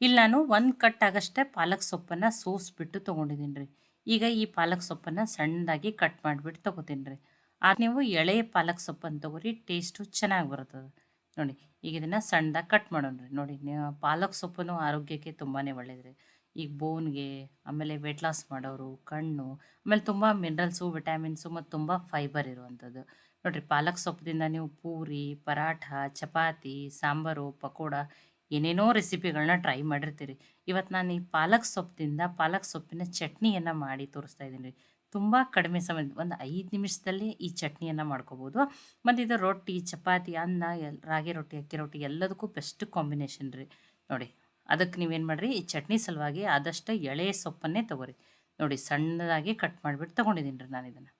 ಇಲ್ಲಿ ನಾನು ಒಂದು ಕಟ್ ಆಗಷ್ಟೇ ಪಾಲಕ್ ಸೊಪ್ಪನ್ನು ಸೋಸ್ಬಿಟ್ಟು ತೊಗೊಂಡಿದ್ದೀನಿ ರೀ. ಈಗ ಈ ಪಾಲಕ್ ಸೊಪ್ಪನ್ನು ಸಣ್ಣದಾಗಿ ಕಟ್ ಮಾಡಿಬಿಟ್ಟು ತೊಗೋತೀನಿ ರೀ. ಆ ನೀವು ಎಳೆ ಪಾಲಕ್ ಸೊಪ್ಪನ್ನು ತೊಗೊರಿ ಟೇಸ್ಟು ಚೆನ್ನಾಗಿ ಬರ್ತದೆ. ನೋಡಿ, ಈಗ ಇದನ್ನು ಸಣ್ಣದಾಗಿ ಕಟ್ ಮಾಡೋಣ ರೀ. ನೋಡಿ ಪಾಲಕ್ ಸೊಪ್ಪು ಆರೋಗ್ಯಕ್ಕೆ ತುಂಬಾ ಒಳ್ಳೇದು ರೀ. ಈಗ ಬೋನ್ಗೆ, ಆಮೇಲೆ ವೆಯ್ಟ್ ಲಾಸ್ ಮಾಡೋರು, ಕಣ್ಣು, ಆಮೇಲೆ ತುಂಬ ಮಿನರಲ್ಸು ವಿಟಮಿನ್ಸು ಮತ್ತು ತುಂಬ ಫೈಬರ್ ಇರುವಂಥದ್ದು ನೋಡಿರಿ, ಪಾಲಕ್ ಸೊಪ್ಪದಿಂದ ನೀವು ಪೂರಿ, ಪರಾಠ, ಚಪಾತಿ, ಸಾಂಬಾರು, ಪಕೋಡ ಏನೇನೋ ರೆಸಿಪಿಗಳನ್ನ ಟ್ರೈ ಮಾಡಿರ್ತೀರಿ. ಇವತ್ತು ನಾನು ಈ ಪಾಲಕ್ ಸೊಪ್ಪಿನಿಂದ ಪಾಲಕ್ ಸೊಪ್ಪಿನ ಚಟ್ನಿಯನ್ನು ಮಾಡಿ ತೋರಿಸ್ತಾ ಇದ್ದೀನಿ ರೀ. ತುಂಬ ಕಡಿಮೆ ಸಮಯ ಒಂದು ಐದು ನಿಮಿಷದಲ್ಲಿ ಈ ಚಟ್ನಿಯನ್ನು ಮಾಡ್ಕೋಬೋದು. ಮತ್ತು ಇದು ರೊಟ್ಟಿ, ಚಪಾತಿ, ಅನ್ನ ರಾಗಿ ರೊಟ್ಟಿ, ಅಕ್ಕಿ ರೊಟ್ಟಿ ಎಲ್ಲದಕ್ಕೂ ಬೆಸ್ಟ್ ಕಾಂಬಿನೇಷನ್ ರೀ. ನೋಡಿ ಅದಕ್ಕೆ ನೀವೇನು ಮಾಡಿರಿ, ಈ ಚಟ್ನಿ ಸಲುವಾಗಿ ಆದಷ್ಟು ಎಳೆ ಸೊಪ್ಪನ್ನೇ ತೊಗೊರಿ. ನೋಡಿ, ಸಣ್ಣದಾಗಿ ಕಟ್ ಮಾಡಿಬಿಟ್ಟು ತೊಗೊಂಡಿದ್ದೀನಿ ರೀ ನಾನು ಇದನ್ನು.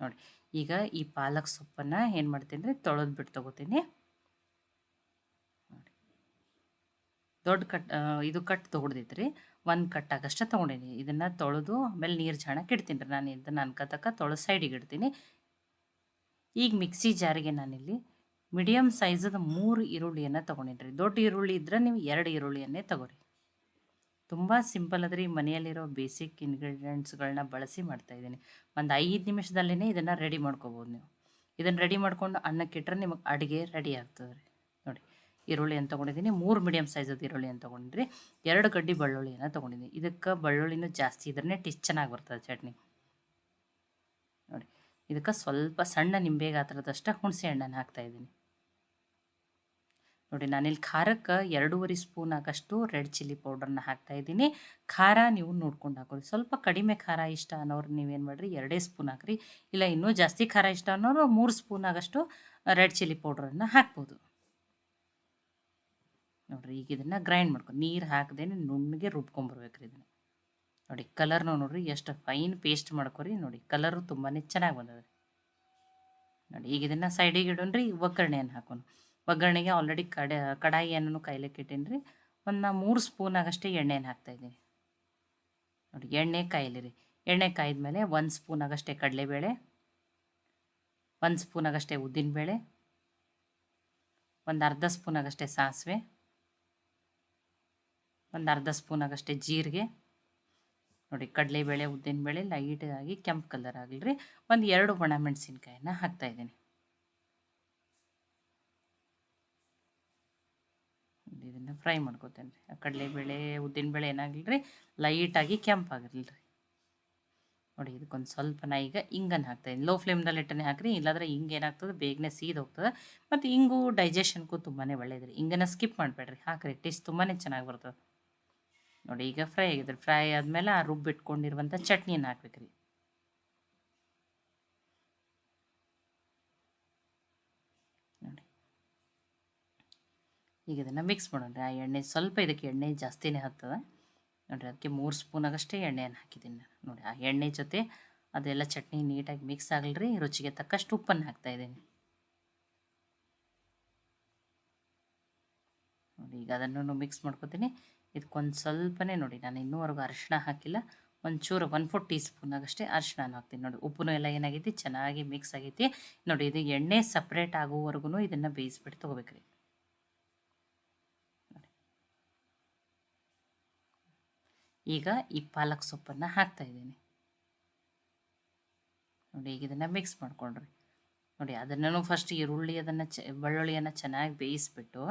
ನೋಡಿ, ಈಗ ಈ ಪಾಲಕ್ ಸೊಪ್ಪನ್ನು ಏನು ಮಾಡ್ತೀನಿ ರೀ ತೊಳೆದ್ಬಿಟ್ಟು ತೊಗೋತೀನಿ. ದೊಡ್ಡ ಕಟ್ ಇದು ಕಟ್ ತೊಗೊಳ್ದೈತ್ರಿ ಒಂದು ಕಟ್ ಆಗಷ್ಟ ತೊಗೊಂಡೀನಿ. ಇದನ್ನು ತೊಳೆದು ಆಮೇಲೆ ನೀರು ಜಾಣಕ್ಕೆ ಇಡ್ತೀನಿ ರೀ. ನಾನು ಇದನ್ನು ಅನ್ಕತಕ್ಕ ತೊಳೆದು ಸೈಡಿಗೆ ಇಡ್ತೀನಿ. ಈಗ ಮಿಕ್ಸಿ ಜಾರಿಗೆ ನಾನಿಲ್ಲಿ ಮೀಡಿಯಮ್ ಸೈಜದ ಮೂರು ಈರುಳ್ಳಿಯನ್ನು ತೊಗೊಂಡಿನಿ ರೀ ದೊಡ್ಡ ಈರುಳ್ಳಿ ಇದ್ದರೆ ನೀವು ಎರಡು ಈರುಳ್ಳಿಯನ್ನೇ ತೊಗೊರಿ. ತುಂಬ ಸಿಂಪಲ್ ಅದ್ರಿ. ಮನೆಯಲ್ಲಿರೋ ಬೇಸಿಕ್ ಇಂಗ್ರೀಡಿಯೆಂಟ್ಸ್ಗಳನ್ನ ಬಳಸಿ ಮಾಡ್ತಾಯಿದ್ದೀನಿ ಒಂದು ಐದು ನಿಮಿಷದಲ್ಲೇ ಇದನ್ನು ರೆಡಿ ಮಾಡ್ಕೋಬೋದು ನೀವು. ಇದನ್ನು ರೆಡಿ ಮಾಡ್ಕೊಂಡು ಅನ್ನಕ್ಕೆ ಇಟ್ಟರೆ ನಿಮಗೆ ಅಡುಗೆ ರೆಡಿ ಆಗ್ತದೆ ರೀ ಈರುಳ್ಳಿ ಅಂತ ತೊಗೊಂಡಿದ್ದೀನಿ. ಮೂರು ಮೀಡಿಯಮ್ ಸೈಜದ ಈರುಳ್ಳಿ ಅಂತ ತೊಗೊಂಡ್ರಿ ಎರಡು ಗಡ್ಡಿ ಬೆಳ್ಳುಳ್ಳಿಯನ್ನು ತೊಗೊಂಡಿದ್ದೀನಿ ಇದಕ್ಕೆ ಬೆಳ್ಳುಳ್ಳಿನೂ ಜಾಸ್ತಿ ಇದ್ರೆ ಟೇಸ್ಟ್ ಚೆನ್ನಾಗಿ ಬರ್ತದೆ ಚಟ್ನಿ. ನೋಡಿ, ಇದಕ್ಕೆ ಸ್ವಲ್ಪ ಸಣ್ಣ ನಿಂಬೆ ಗಾತ್ರದಷ್ಟು ಹುಣಸೆ ಹಣ್ಣನ್ನು ಹಾಕ್ತಾಯಿದ್ದೀನಿ ನೋಡಿ, ನಾನಿಲ್ಲಿ ಖಾರಕ್ಕೆ ಎರಡೂವರೆ ಸ್ಪೂನ್ ಆಗಷ್ಟು ರೆಡ್ ಚಿಲ್ಲಿ ಪೌಡರ್ನ ಹಾಕ್ತಾಯಿದ್ದೀನಿ ಖಾರ ನೀವು ನೋಡ್ಕೊಂಡು ಹಾಕೋರಿ ಸ್ವಲ್ಪ ಕಡಿಮೆ ಖಾರ ಇಷ್ಟ ಅನ್ನೋರು ನೀವೇನು ಮಾಡಿರಿ, ಎರಡೇ ಸ್ಪೂನ್ ಹಾಕ್ರಿ. ಇಲ್ಲ ಇನ್ನೂ ಜಾಸ್ತಿ ಖಾರ ಇಷ್ಟ ಅನ್ನೋರು ಮೂರು ಸ್ಪೂನ್ ಆಗಷ್ಟು ರೆಡ್ ಚಿಲ್ಲಿ ಪೌಡ್ರನ್ನು ಹಾಕ್ಬೋದು. ನೋಡಿರಿ, ಈಗ ಇದನ್ನು ಗ್ರೈಂಡ್ ಮಾಡ್ಕೊ, ನೀರು ಹಾಕದೇನೆ ನುಣ್ಣಗೆ ರುಬ್ಕೊಂಬರ್ಬೇಕ್ರಿ ಇದನ್ನು. ನೋಡಿ ಕಲರ್ನೂ ನೋಡಿರಿ, ಎಷ್ಟು ಫೈನ್ ಪೇಸ್ಟ್ ಮಾಡ್ಕೊರಿ, ನೋಡಿ ಕಲರು ತುಂಬಾ ಚೆನ್ನಾಗಿ ಬಂದದ ನೋಡಿ, ಈಗ ಇದನ್ನು ಸೈಡಿಗೆ ಇಡೋಣ್ರಿ ಒಗ್ಗರಣೆಯನ್ನು ಹಾಕೋಣ. ಒಗ್ಗರಣೆಗೆ ಆಲ್ರೆಡಿ ಕಡೆ ಕಡಾಯಿಯನ್ನು ಕಾಯ್ಲಿಕ್ಕೆ ಇಟ್ಟೀನಿ ರೀ ಒಂದು ನಾ ಮೂರು ಸ್ಪೂನ್ ಆಗಷ್ಟೇ ಎಣ್ಣೆಯನ್ನು ಹಾಕ್ತಾಯಿದ್ದೀನಿ ನೋಡಿ, ಎಣ್ಣೆ ಕಾಯಲಿ ಎಣ್ಣೆ ಕಾಯ್ದ ಮೇಲೆ ಒಂದು ಸ್ಪೂನ್ ಆಗಷ್ಟೇ ಕಡಲೆಬೇಳೆ, ಒಂದು ಸ್ಪೂನ್ ಆಗಷ್ಟೇ ಉದ್ದಿನಬೇಳೆ, ಒಂದು ಅರ್ಧ ಸ್ಪೂನ್ ಆಗಷ್ಟೇ ಸಾಸಿವೆ. ಒಂದು ಅರ್ಧ ಸ್ಪೂನ್ ಆಗಷ್ಟೇ ಜೀರಿಗೆ. ನೋಡಿ, ಕಡಲೆಬೇಳೆ, ಉದ್ದಿನಬೇಳೆ ಲೈಟಾಗಿ ಕೆಂಪು ಕಲರ್ ಆಗಲಿ ರೀ ಒಂದು ಎರಡು ಒಣ ಮೆಣಸಿನ್ಕಾಯಿನ ಹಾಕ್ತಾಯಿದ್ದೀನಿ ಇದನ್ನು ಫ್ರೈ ಮಾಡ್ಕೋತೇನೆ ರೀ ಕಡಲೆಬೇಳೆ, ಉದ್ದಿನಬೇಳೆ ಏನಾಗಲಿ ರೀ ಲೈಟಾಗಿ ಕೆಂಪಾಗಿರಲಿ ರೀ ನೋಡಿ, ಇದಕ್ಕೊಂದು ಸ್ವಲ್ಪ ನಾ ಈಗ ಹಿಂಗನ್ನು ಹಾಕ್ತಾಯಿದ್ದೀನಿ ಲೋ ಫ್ಲೇಮ್ದಲ್ಲಿ ಇಟ್ಟನೆ ಹಾಕ್ರಿ. ಇಲ್ಲಾಂದ್ರೆ ಹಿಂಗೆ ಏನಾಗ್ತದೆ? ಬೇಗನೆ ಸೀದ್ ಹೋಗ್ತದೆ. ಮತ್ತು ಹಿಂಗೂ ಡೈಜೆಷನ್ಗೂ ತುಂಬಾ ಒಳ್ಳೇದು ರೀ ಸ್ಕಿಪ್ ಮಾಡಬೇಡ್ರಿ. ಹಾಕ್ರಿ ಟೇಸ್ಟ್ ತುಂಬಾ ಚೆನ್ನಾಗಿ ಬರ್ತದೆ. ನೋಡಿ, ಈಗ ಫ್ರೈ ಆಗಿದೆ ಫ್ರೈ ಆದಮೇಲೆ ಆ ರುಬ್ಬಿಟ್ಕೊಂಡಿರುವಂಥ ಚಟ್ನಿಯನ್ನು ಹಾಕ್ಬೇಕ್ರಿ. ನೋಡಿ. ಈಗ ಇದನ್ನು ಮಿಕ್ಸ್ ಮಾಡೋಣ. ಆ ಎಣ್ಣೆ ಸ್ವಲ್ಪ ಇದಕ್ಕೆ ಎಣ್ಣೆ ಜಾಸ್ತಿನೇ ಹತ್ತದ. ನೋಡಿರಿ ಅದಕ್ಕೆ ಮೂರು ಸ್ಪೂನ್ ಆಗಷ್ಟೇ ಎಣ್ಣೆಯನ್ನು ಹಾಕಿದ್ದೀನಿ ನಾನು. ನೋಡಿ, ಆ ಎಣ್ಣೆ ಜೊತೆ ಅದೆಲ್ಲ ಚಟ್ನಿ ನೀಟಾಗಿ ಮಿಕ್ಸ್ ಆಗಲ್ರಿ. ರುಚಿಗೆ ತಕ್ಕಷ್ಟು ಉಪ್ಪನ್ನು ಹಾಕ್ತಾ ಇದ್ದೀನಿ. ನೋಡಿ, ಈಗ ಅದನ್ನು ಮಿಕ್ಸ್ ಮಾಡ್ಕೊತೀನಿ. ಇದಕ್ಕೊಂದು ಸ್ವಲ್ಪನೇ ನೋಡಿ, ನಾನು ಇನ್ನೂವರೆಗೂ ಅರಿಶಿಣ ಹಾಕಿಲ್ಲ, ಒಂಚೂರು ಒನ್ ಫೋರ್ ಟೀ ಸ್ಪೂನ್ ಆಗಷ್ಟೇ ಅರಿಶಿಣ ಹಾಕ್ತೀನಿ. ನೋಡಿ ಉಪ್ಪು ಎಲ್ಲ ಏನಾಗೈತಿ? ಚೆನ್ನಾಗಿ ಮಿಕ್ಸ್ ಆಗೈತಿ. ನೋಡಿ, ಇದು ಎಣ್ಣೆ ಸಪ್ರೇಟ್ ಆಗೋವರೆಗೂ ಇದನ್ನು ಬೇಯಿಸ್ಬಿಟ್ಟು ತೊಗೋಬೇಕ್ರಿ. ಈಗ ಈ ಪಾಲಕ್ ಸೊಪ್ಪನ್ನು ಹಾಕ್ತಾ ಇದ್ದೀನಿ. ನೋಡಿ, ಈಗ ಇದನ್ನು ಮಿಕ್ಸ್ ಮಾಡ್ಕೊಂಡ್ರಿ. ನೋಡಿ, ಅದನ್ನು ಫಸ್ಟ್ ಈರುಳ್ಳಿ ಅದನ್ನು ಚ, ಬೆಳ್ಳುಳ್ಳಿಯನ್ನು ಚೆನ್ನಾಗಿ ಬೇಯಿಸ್ಬಿಟ್ಟು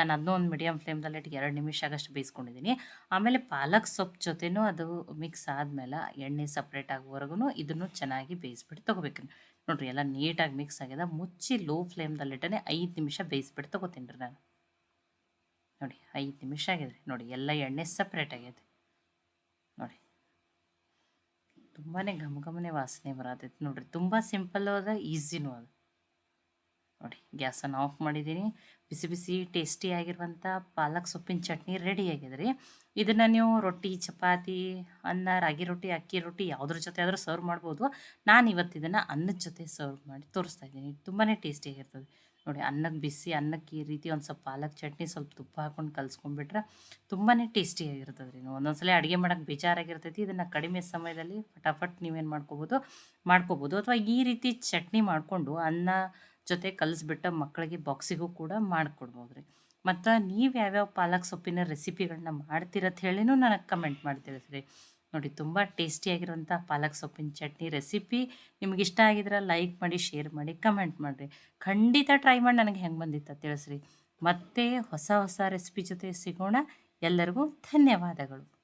ನಾನು ಅದನ್ನೂ ಒಂದು ಮೀಡಿಯಮ್ ಫ್ಲೇಮ್ದಲ್ಲಿ ಇಟ್ಟು ಎರಡು ನಿಮಿಷ ಆಗಷ್ಟು ಬೇಯಿಸ್ಕೊಂಡಿದ್ದೀನಿ. ಆಮೇಲೆ ಪಾಲಕ್ ಸೊಪ್ಪು ಜೊತೆನೂ ಅದು ಮಿಕ್ಸ್ ಆದಮೇಲೆ ಎಣ್ಣೆ ಸಪ್ರೇಟ್ ಆಗೋವರೆಗೂ ಇದನ್ನು ಚೆನ್ನಾಗಿ ಬೇಯಿಸ್ಬಿಟ್ಟು ತೊಗೋಬೇಕು. ನೋಡಿರಿ ಎಲ್ಲ ನೀಟಾಗಿ ಮಿಕ್ಸ್ ಆಗಿದೆ. ಮುಚ್ಚಿ ಲೋ ಫ್ಲೇಮ್ದಲ್ಲಿಟ್ಟನೆ ಐದು ನಿಮಿಷ ಬೇಯಿಸ್ಬಿಟ್ಟು ತೊಗೋತೀನಿ ರೀ ನಾನು. ನೋಡಿ, ಐದು ನಿಮಿಷ ಆಗಿದೆ. ನೋಡಿ, ಎಲ್ಲ ಎಣ್ಣೆ ಸಪ್ರೇಟ್ ಆಗೈತೆ ನೋಡಿ. ತುಂಬಾ ಘಮ ಘಮನೆ ವಾಸನೆ ಬರತೈತಿ ನೋಡಿರಿ. ತುಂಬ ಸಿಂಪಲ್ಲು ಅದ ಈಸಿನೂ ಅದು. ನೋಡಿ, ಗ್ಯಾಸನ್ನು ಆಫ್ ಮಾಡಿದ್ದೀನಿ. ಬಿಸಿ ಬಿಸಿ ಟೇಸ್ಟಿಯಾಗಿರುವಂಥ ಪಾಲಕ್ ಸೊಪ್ಪಿನ ಚಟ್ನಿ ರೆಡಿ ಆಗಿದೆ ರೀ ಇದನ್ನು ನೀವು ರೊಟ್ಟಿ, ಚಪಾತಿ, ಅನ್ನ, ರಾಗಿ ರೊಟ್ಟಿ, ಅಕ್ಕಿ ರೊಟ್ಟಿ ಯಾವುದ್ರ ಜೊತೆ ಆದರೂ ಸರ್ವ್ ಮಾಡ್ಬೋದು. ನಾನು ಇವತ್ತು ಇದನ್ನು ಅನ್ನದ ಜೊತೆ ಸರ್ವ್ ಮಾಡಿ ತೋರಿಸ್ತಾ ಇದ್ದೀನಿ. ತುಂಬಾ ಟೇಸ್ಟಿಯಾಗಿರ್ತದೆ ನೋಡಿ ಅನ್ನಕ್ಕೆ ಬಿಸಿ, ಅನ್ನಕ್ಕೆ ಈ ರೀತಿ ಒಂದು ಸ್ವಲ್ಪ ಪಾಲಕ್ ಚಟ್ನಿ ಸ್ವಲ್ಪ ತುಪ್ಪ ಹಾಕೊಂಡು ಕಲ್ಸ್ಕೊಂಡ್ಬಿಟ್ರೆ ತುಂಬಾ ಟೇಸ್ಟಿಯಾಗಿರ್ತದೆ ರೀ. ಒಂದೊಂದ್ಸಲ ಅಡುಗೆ ಮಾಡೋಕ್ಕೆ ಬೇಜಾರಾಗಿರ್ತೈತಿ, ಇದನ್ನು ಕಡಿಮೆ ಸಮಯದಲ್ಲಿ ಫಟಾಫಟ್ ನೀವೇನು ಮಾಡ್ಕೋಬೋದು ಮಾಡ್ಕೋಬೋದು. ಅಥವಾ ಈ ರೀತಿ ಚಟ್ನಿ ಮಾಡಿಕೊಂಡು ಅನ್ನ ಜೊತೆ ಕಲಿಸ್ಬಿಟ್ಟು ಮಕ್ಕಳಿಗೆ ಬಾಕ್ಸಿಗೂ ಕೂಡ ಮಾಡಿಕೊಡ್ಬೋದು ರೀ. ಮತ್ತು ನೀವು ಯಾವ್ಯಾವ ಪಾಲಕ್ ಸೊಪ್ಪಿನ ರೆಸಿಪಿಗಳನ್ನ ಮಾಡ್ತೀರಂತ ಹೇಳಿನೂ ನನಗೆ ಕಮೆಂಟ್ ಮಾಡಿ ತಿಳಿಸ್ರಿ ನೋಡಿ, ತುಂಬ ಟೇಸ್ಟಿಯಾಗಿರುವಂಥ ಪಾಲಕ್ ಸೊಪ್ಪಿನ ಚಟ್ನಿ ರೆಸಿಪಿ. ನಿಮ್ಗೆ ಇಷ್ಟ ಆಗಿದ್ರೆ ಲೈಕ್ ಮಾಡಿ, ಶೇರ್ ಮಾಡಿ, ಕಮೆಂಟ್ ಮಾಡಿರಿ. ಖಂಡಿತ ಟ್ರೈ ಮಾಡಿ, ನನಗೆ ಹೆಂಗೆ ಬಂದಿತ್ತು ತಿಳಿಸ್ರಿ. ಮತ್ತೆ ಹೊಸ ಹೊಸ ರೆಸಿಪಿ ಜೊತೆ ಸಿಗೋಣ. ಎಲ್ಲರಿಗೂ ಧನ್ಯವಾದಗಳು.